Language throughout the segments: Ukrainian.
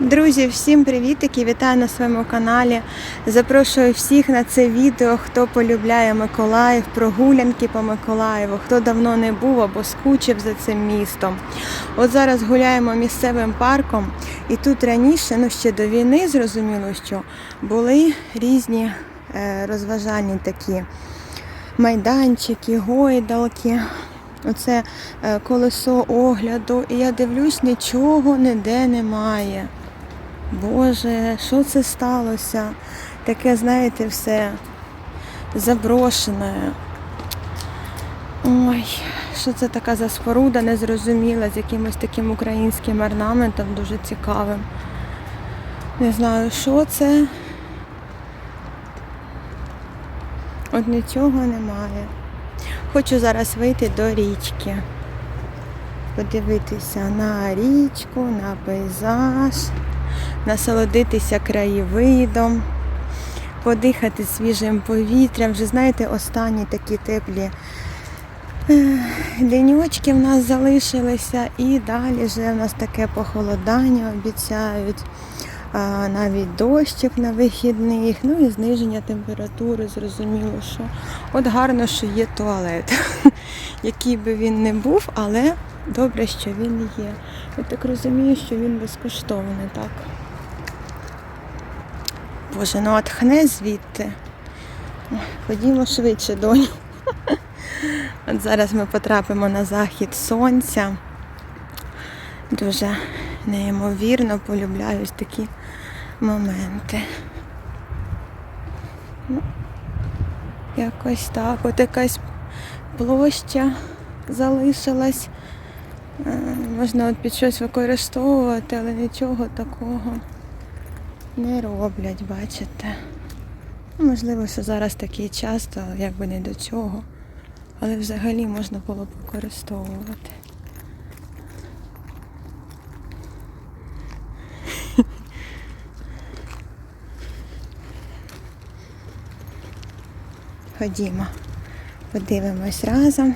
Друзі, всім привітики! Вітаю на своєму каналі. Запрошую всіх на це відео, хто полюбляє Миколаїв, прогулянки по Миколаєву, хто давно не був або скучив за цим містом. От зараз гуляємо місцевим парком, і тут раніше, ну ще до війни, зрозуміло, що були різні е, розважальні такі майданчики, гойдалки. Оце е, колесо огляду, і я дивлюсь, нічого ніде немає. Боже, що це сталося? Таке, знаєте, все заброшене. Ой, що це така за споруда незрозуміла з якимось таким українським орнаментом дуже цікавим. Не знаю, що це. От нічого немає. Хочу зараз вийти до річки, подивитися на річку, на пейзаж, насолодитися краєвидом, подихати свіжим повітрям. Вже знаєте, останні такі теплі е, в нас залишилися і далі вже в нас таке похолодання обіцяють. Навіть дощик на вихідних, ну і зниження температури, зрозуміло, що от гарно, що є туалет, який би він не був, але добре, що він є. Я так розумію, що він безкоштовний, так. Боже, ну от хне звідти. Ходімо швидше, доню. От зараз ми потрапимо на захід сонця. Дуже неймовірно полюбляю ось такі моменти. Ну, якось так. От якась площа залишилась. Е, Можна от під щось використовувати, але нічого такого не роблять, бачите. Ну, Можливо, що зараз такий час, то якби не до цього. Але взагалі можна було б використовувати. Ходімо, подивимось разом.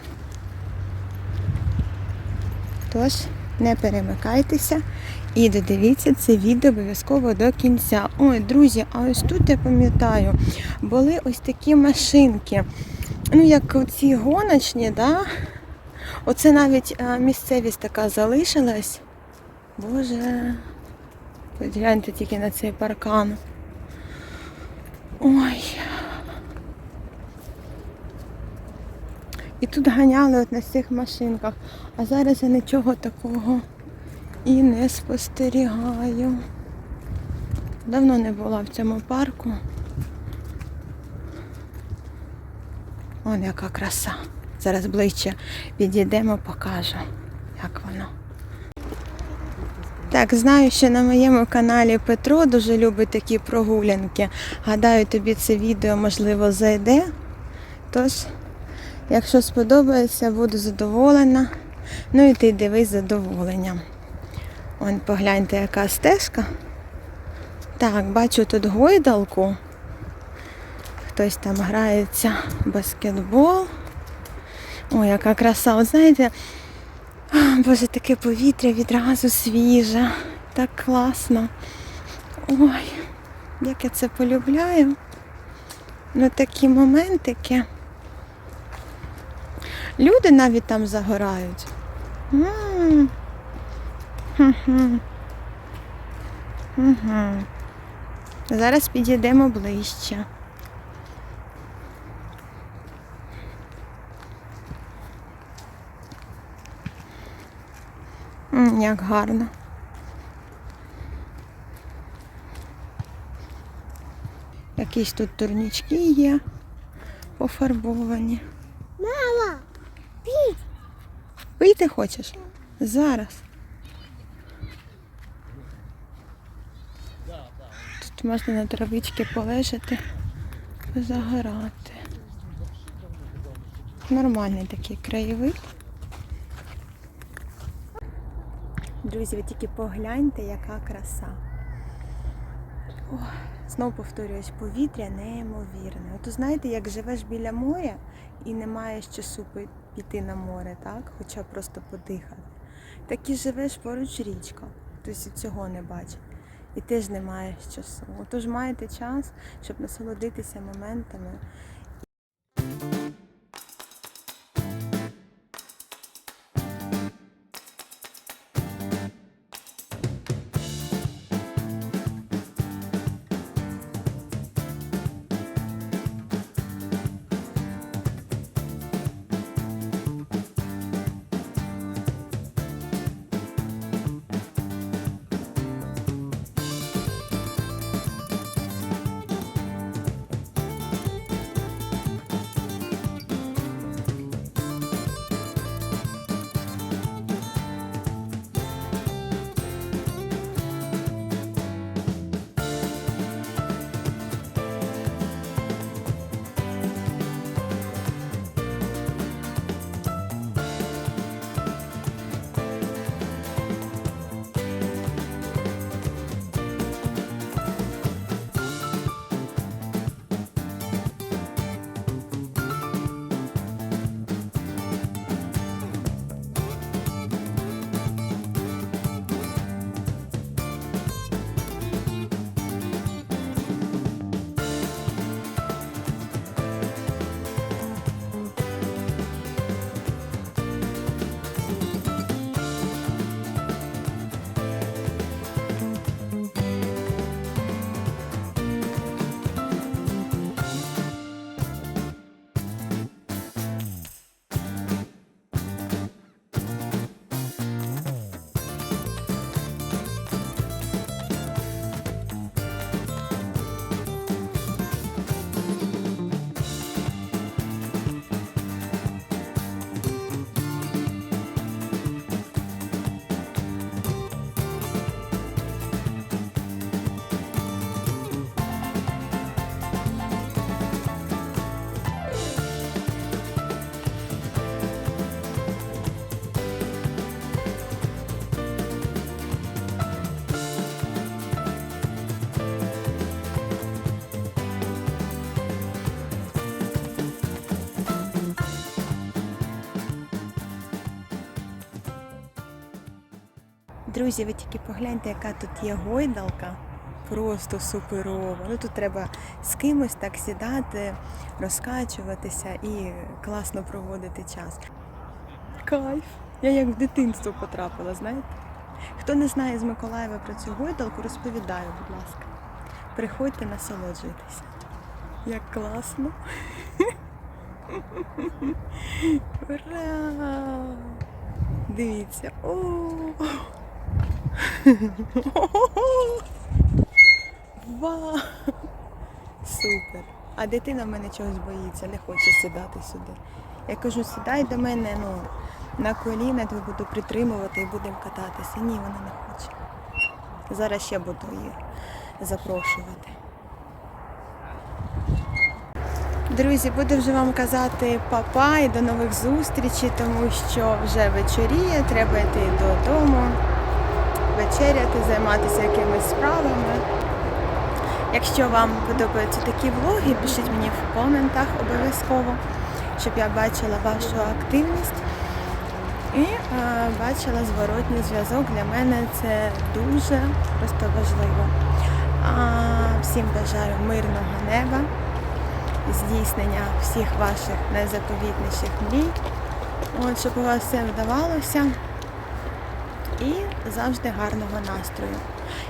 Тож, не перемикайтеся і додивіться це відео обов'язково до кінця. Ой, друзі, а ось тут я пам'ятаю, були ось такі машинки. Ну, як оці гоночні, да? Оце навіть а, місцевість така залишилась. Боже, погляньте тільки на цей паркан. Ой. І тут ганяли от на цих машинках. А зараз я нічого такого і не спостерігаю. Давно не була в цьому парку. Вон яка краса. Зараз ближче підійдемо, покажу, як воно. Так, знаю, що на моєму каналі Петро дуже любить такі прогулянки. Гадаю, тобі це відео можливо зайде. Тож, якщо сподобається, буду задоволена. Ну і ти дивись з задоволенням. Вон погляньте, яка стежка. Так, бачу тут гойдалку. Хтось там грається в баскетбол. Ой, яка краса. От знаєте, боже, таке повітря відразу свіже. Так класно. Ой, як я це полюбляю. Ну такі моментики. Люди навіть там загорають. М. Хм-хм. Мгм. Зараз підійдемо ближче. М, Як гарно. Якісь тут турнічки є пофарбовані. Пить. Вийти хочеш? Зараз. Тут можна на травички полежати, позагорати. Нормальний такий краєвид. Друзі, ви тільки погляньте, яка краса. Знову повторююсь, повітря неймовірне. От знаєте, як живеш біля моря і не маєш часу піти на море, так? Хоча просто подихати. Так і живеш поруч річка. Тобто цього не бачить. і ти ж не маєш часу. Отож маєте час, щоб насолодитися моментами. Друзі, ви тільки погляньте, яка тут є гойдалка. Просто суперова. Ну тут треба з кимось так сідати, розкачуватися і класно проводити час. Кайф! Я як в дитинство потрапила, знаєте? Хто не знає з Миколаєва про цю гойдалку, розповідаю, будь ласка. Приходьте, насолоджуйтеся. Як класно! Ура! Дивіться. О! Вау! Супер! А дитина в мене чогось боїться, не хоче сідати сюди. Я кажу, сідай до мене ну, на коліна, то буду притримувати і будемо кататися. Ні, вона не хоче. Зараз ще буду її запрошувати. Друзі, буду вже вам казати папа і до нових зустрічей, тому що вже вечоріє, треба йти додому, вечеряти, займатися якимись справами. Якщо вам подобаються такі влоги, пишіть мені в коментах обов'язково, щоб я бачила вашу активність і е, бачила зворотній зв'язок. Для мене це дуже просто важливо. А, всім бажаю мирного неба здійснення всіх ваших найзаповітніших мрій. От, щоб у вас все вдавалося. І завжди гарного настрою.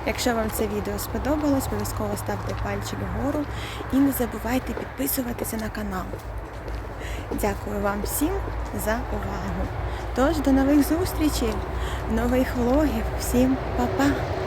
Якщо вам це відео сподобалось, обов'язково ставте пальчик вгору і не забувайте підписуватися на канал. Дякую вам всім за увагу. Тож до нових зустрічей, нових влогів. Всім па-па!